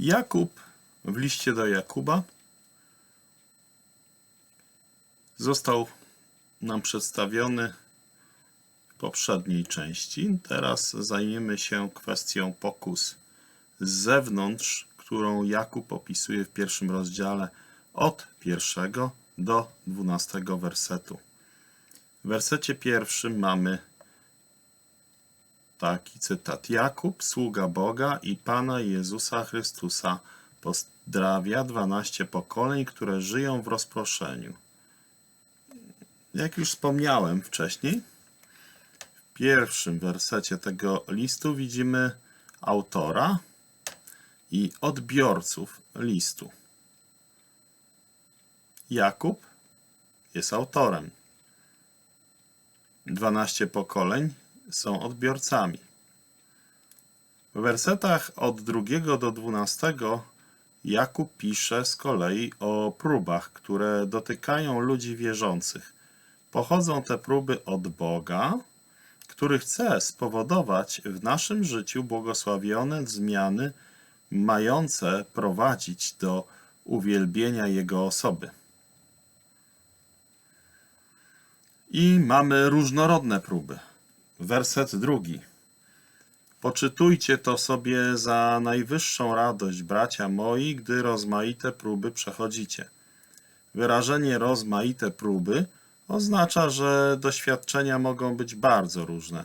Jakub w liście do Jakuba został nam przedstawiony w poprzedniej części. Teraz zajmiemy się kwestią pokus z zewnątrz, którą Jakub opisuje w pierwszym rozdziale od pierwszego do dwunastego wersetu. W wersecie pierwszym mamy taki cytat. Jakub, sługa Boga i Pana Jezusa Chrystusa, pozdrawia dwanaście pokoleń, które żyją w rozproszeniu. Jak już wspomniałem wcześniej, w pierwszym wersecie tego listu widzimy autora i odbiorców listu. Jakub jest autorem. 12 pokoleń są odbiorcami. W wersetach od drugiego do 12 Jakub pisze z kolei o próbach, które dotykają ludzi wierzących. Pochodzą te próby od Boga, który chce spowodować w naszym życiu błogosławione zmiany mające prowadzić do uwielbienia Jego osoby. I mamy różnorodne próby. Werset drugi. Poczytujcie to sobie za najwyższą radość, bracia moi, gdy rozmaite próby przechodzicie. Wyrażenie rozmaite próby oznacza, że doświadczenia mogą być bardzo różne.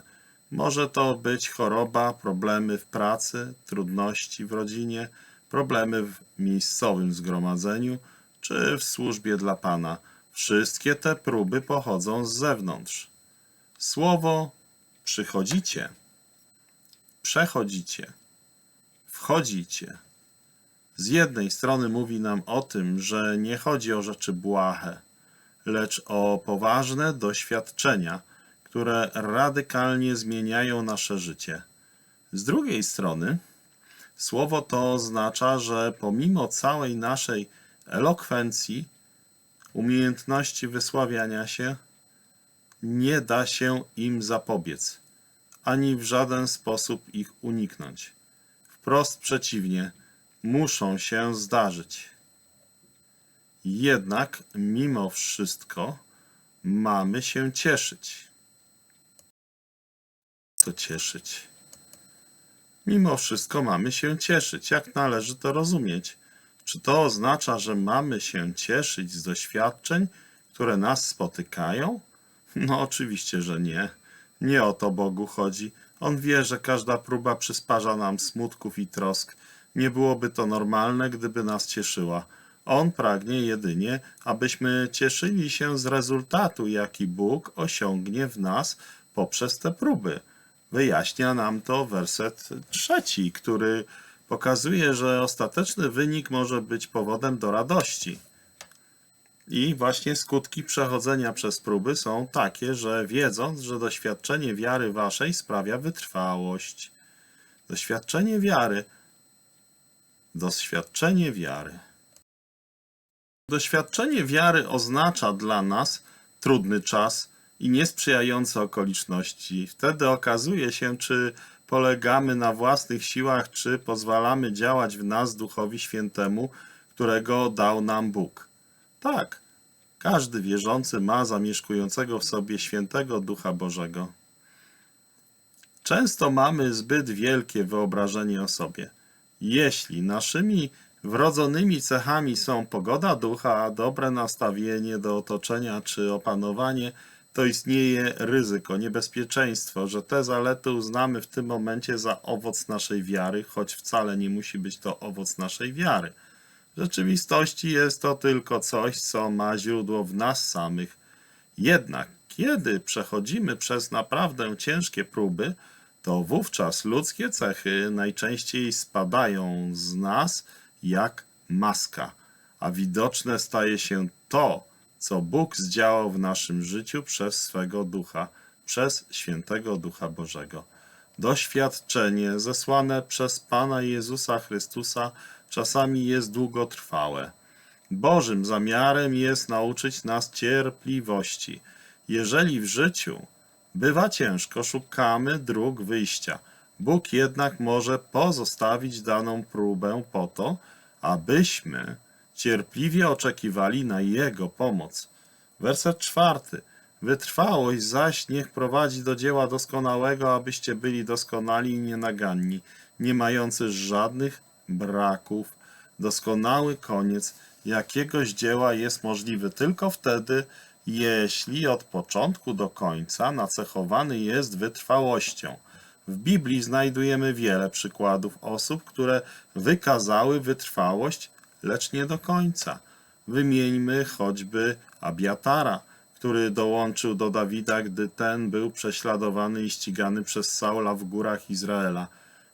Może to być choroba, problemy w pracy, trudności w rodzinie, problemy w miejscowym zgromadzeniu czy w służbie dla Pana. Wszystkie te próby pochodzą z zewnątrz. Słowo przychodzicie, przechodzicie, wchodzicie. Z jednej strony mówi nam o tym, że nie chodzi o rzeczy błahe, lecz o poważne doświadczenia, które radykalnie zmieniają nasze życie. Z drugiej strony, słowo to oznacza, że pomimo całej naszej elokwencji, umiejętności wysławiania się, nie da się im zapobiec, ani w żaden sposób ich uniknąć. Wprost przeciwnie, muszą się zdarzyć. Jednak mimo wszystko mamy się cieszyć. To cieszyć. Mimo wszystko mamy się cieszyć. Jak należy to rozumieć? Czy to oznacza, że mamy się cieszyć z doświadczeń, które nas spotykają? No oczywiście, że nie. Nie o to Bogu chodzi. On wie, że każda próba przysparza nam smutków i trosk. Nie byłoby to normalne, gdyby nas cieszyła. On pragnie jedynie, abyśmy cieszyli się z rezultatu, jaki Bóg osiągnie w nas poprzez te próby. Wyjaśnia nam to werset trzeci, który pokazuje, że ostateczny wynik może być powodem do radości. I właśnie skutki przechodzenia przez próby są takie, że wiedząc, że doświadczenie wiary waszej sprawia wytrwałość. Doświadczenie wiary. Doświadczenie wiary. Doświadczenie wiary oznacza dla nas trudny czas i niesprzyjające okoliczności. Wtedy okazuje się, czy polegamy na własnych siłach, czy pozwalamy działać w nas Duchowi Świętemu, którego dał nam Bóg. Tak, każdy wierzący ma zamieszkującego w sobie świętego Ducha Bożego. Często mamy zbyt wielkie wyobrażenie o sobie. Jeśli naszymi wrodzonymi cechami są pogoda ducha, dobre nastawienie do otoczenia czy opanowanie, to istnieje ryzyko, niebezpieczeństwo, że te zalety uznamy w tym momencie za owoc naszej wiary, choć wcale nie musi być to owoc naszej wiary. Rzeczywistości jest to tylko coś, co ma źródło w nas samych. Jednak, kiedy przechodzimy przez naprawdę ciężkie próby, to wówczas ludzkie cechy najczęściej spadają z nas jak maska, a widoczne staje się to, co Bóg zdziałał w naszym życiu przez swego Ducha, przez świętego Ducha Bożego. Doświadczenie zesłane przez Pana Jezusa Chrystusa czasami jest długotrwałe. Bożym zamiarem jest nauczyć nas cierpliwości. Jeżeli w życiu bywa ciężko, szukamy dróg wyjścia. Bóg jednak może pozostawić daną próbę po to, abyśmy cierpliwie oczekiwali na Jego pomoc. Werset czwarty. Wytrwałość zaś niech prowadzi do dzieła doskonałego, abyście byli doskonali i nienaganni, nie mający żadnych braków. Doskonały koniec jakiegoś dzieła jest możliwy tylko wtedy, jeśli od początku do końca nacechowany jest wytrwałością. W Biblii znajdujemy wiele przykładów osób, które wykazały wytrwałość, lecz nie do końca. Wymieńmy choćby Abiatara, który dołączył do Dawida, gdy ten był prześladowany i ścigany przez Saula w górach Izraela.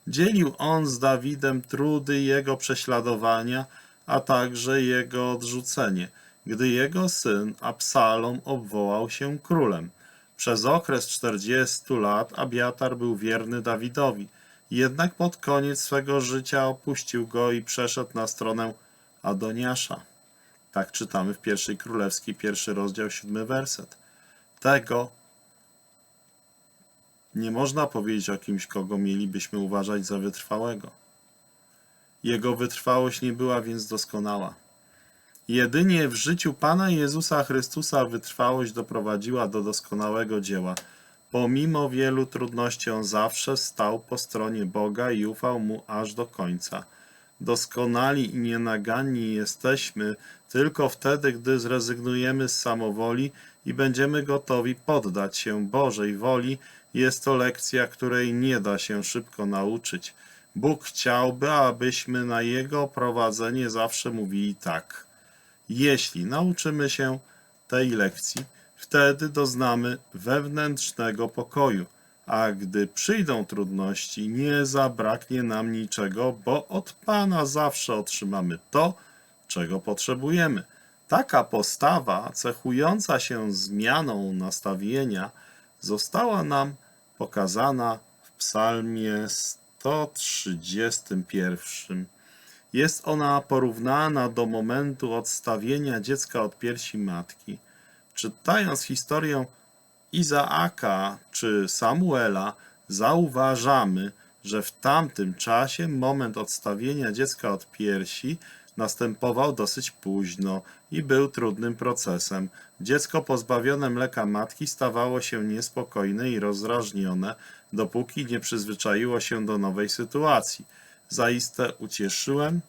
Dzielił on z Dawidem trudy jego prześladowania, a także jego odrzucenie, gdy jego syn Absalom obwołał się królem. Przez okres 40 lat Abiatar był wierny Dawidowi, jednak pod koniec swego życia opuścił go i przeszedł na stronę Adoniasza. Tak czytamy w pierwszej królewskiej, pierwszy rozdział, siódmy werset. Tego nie można powiedzieć o kimś, kogo mielibyśmy uważać za wytrwałego. Jego wytrwałość nie była więc doskonała. Jedynie w życiu Pana Jezusa Chrystusa wytrwałość doprowadziła do doskonałego dzieła. Pomimo wielu trudności on zawsze stał po stronie Boga i ufał Mu aż do końca. Doskonali i nienaganni jesteśmy tylko wtedy, gdy zrezygnujemy z samowoli i będziemy gotowi poddać się Bożej woli. Jest to lekcja, której nie da się szybko nauczyć. Bóg chciałby, abyśmy na Jego prowadzenie zawsze mówili tak. Jeśli nauczymy się tej lekcji, wtedy doznamy wewnętrznego pokoju, a gdy przyjdą trudności, nie zabraknie nam niczego, bo od Pana zawsze otrzymamy to, czego potrzebujemy. Taka postawa, cechująca się zmianą nastawienia, została nam pokazana w Psalmie 131. Jest ona porównana do momentu odstawienia dziecka od piersi matki. Czytając historię Izaaka czy Samuela, zauważamy, że w tamtym czasie moment odstawienia dziecka od piersi następował dosyć późno i był trudnym procesem. Dziecko pozbawione mleka matki stawało się niespokojne i rozdrażnione, dopóki nie przyzwyczaiło się do nowej sytuacji. Zaiste ucieszyłem,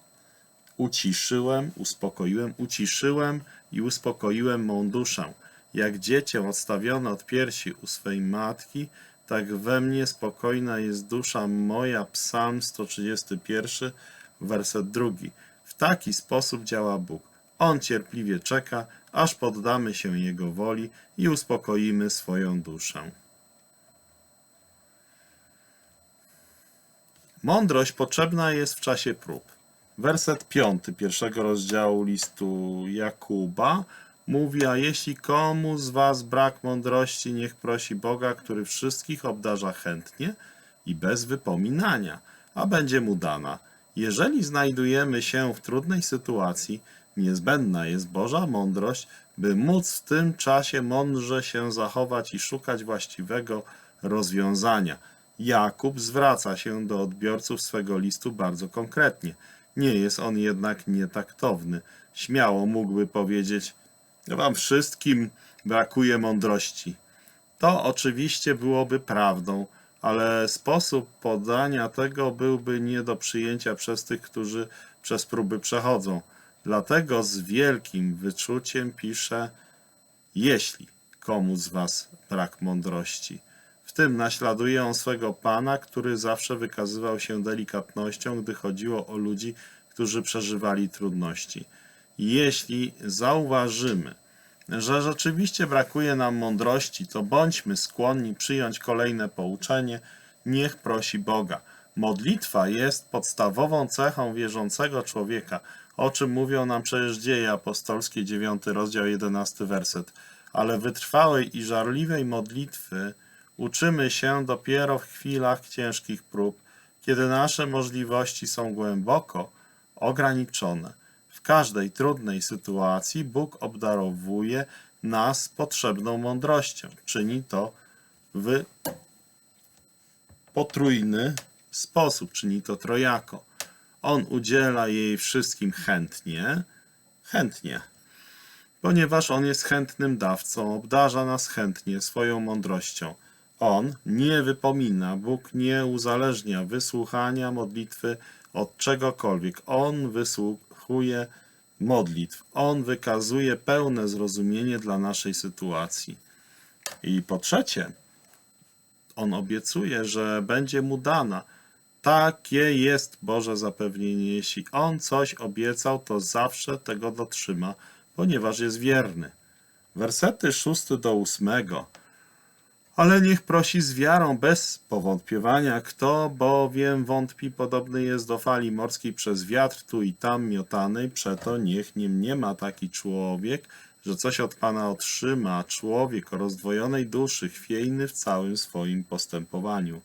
uciszyłem, uspokoiłem, uciszyłem i uspokoiłem mą duszę. Jak dziecię odstawione od piersi u swej matki, tak we mnie spokojna jest dusza moja. Psalm 131, werset drugi. W taki sposób działa Bóg. On cierpliwie czeka, aż poddamy się Jego woli i uspokoimy swoją duszę. Mądrość potrzebna jest w czasie prób. Werset piąty pierwszego rozdziału listu Jakuba mówi, a jeśli komu z was brak mądrości, niech prosi Boga, który wszystkich obdarza chętnie i bez wypominania, a będzie mu dana. Jeżeli znajdujemy się w trudnej sytuacji, niezbędna jest Boża mądrość, by móc w tym czasie mądrze się zachować i szukać właściwego rozwiązania. Jakub zwraca się do odbiorców swego listu bardzo konkretnie. Nie jest on jednak nietaktowny. Śmiało mógłby powiedzieć: Wam wszystkim brakuje mądrości. To oczywiście byłoby prawdą, ale sposób podania tego byłby nie do przyjęcia przez tych, którzy przez próby przechodzą. Dlatego z wielkim wyczuciem pisze: Jeśli komu z Was brak mądrości. W tym naśladuje on swego pana, który zawsze wykazywał się delikatnością, gdy chodziło o ludzi, którzy przeżywali trudności. Jeśli zauważymy, że rzeczywiście brakuje nam mądrości, to bądźmy skłonni przyjąć kolejne pouczenie, niech prosi Boga. Modlitwa jest podstawową cechą wierzącego człowieka, o czym mówią nam przecież dzieje apostolskie, 9 rozdział, 11 werset. Ale wytrwałej i żarliwej modlitwy uczymy się dopiero w chwilach ciężkich prób, kiedy nasze możliwości są głęboko ograniczone. Każdej trudnej sytuacji Bóg obdarowuje nas potrzebną mądrością. Czyni to w potrójny sposób, czyni to trojako. On udziela jej wszystkim chętnie, chętnie, ponieważ on jest chętnym dawcą, obdarza nas chętnie swoją mądrością. On nie wypomina, Bóg nie uzależnia wysłuchania modlitwy od czegokolwiek. On wysłuchuje modlitw. On wykazuje pełne zrozumienie dla naszej sytuacji. I po trzecie, on obiecuje, że będzie mu dana. Takie jest Boże zapewnienie. Jeśli on coś obiecał, to zawsze tego dotrzyma, ponieważ jest wierny. Wersety 6 do 8. Ale niech prosi z wiarą, bez powątpiewania. Kto bowiem wątpi, podobny jest do fali morskiej przez wiatr tu i tam miotanej. Przeto niech nie mniema taki człowiek, że coś od Pana otrzyma. Człowiek o rozdwojonej duszy, chwiejny w całym swoim postępowaniu.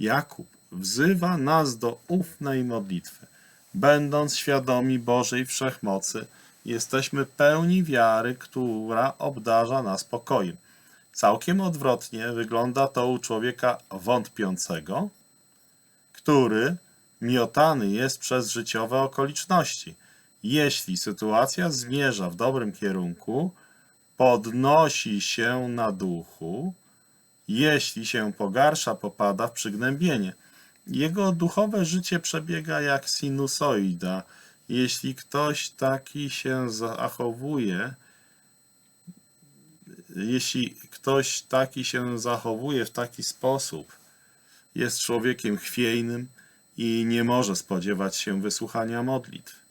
Jakub wzywa nas do ufnej modlitwy. Będąc świadomi Bożej wszechmocy, jesteśmy pełni wiary, która obdarza nas pokojem. Całkiem odwrotnie wygląda to u człowieka wątpiącego, który miotany jest przez życiowe okoliczności. Jeśli sytuacja zmierza w dobrym kierunku, podnosi się na duchu, jeśli się pogarsza, popada w przygnębienie. Jego duchowe życie przebiega jak sinusoida. Jeśli ktoś taki się zachowuje, jeśli ktoś taki się zachowuje w taki sposób, jest człowiekiem chwiejnym i nie może spodziewać się wysłuchania modlitw.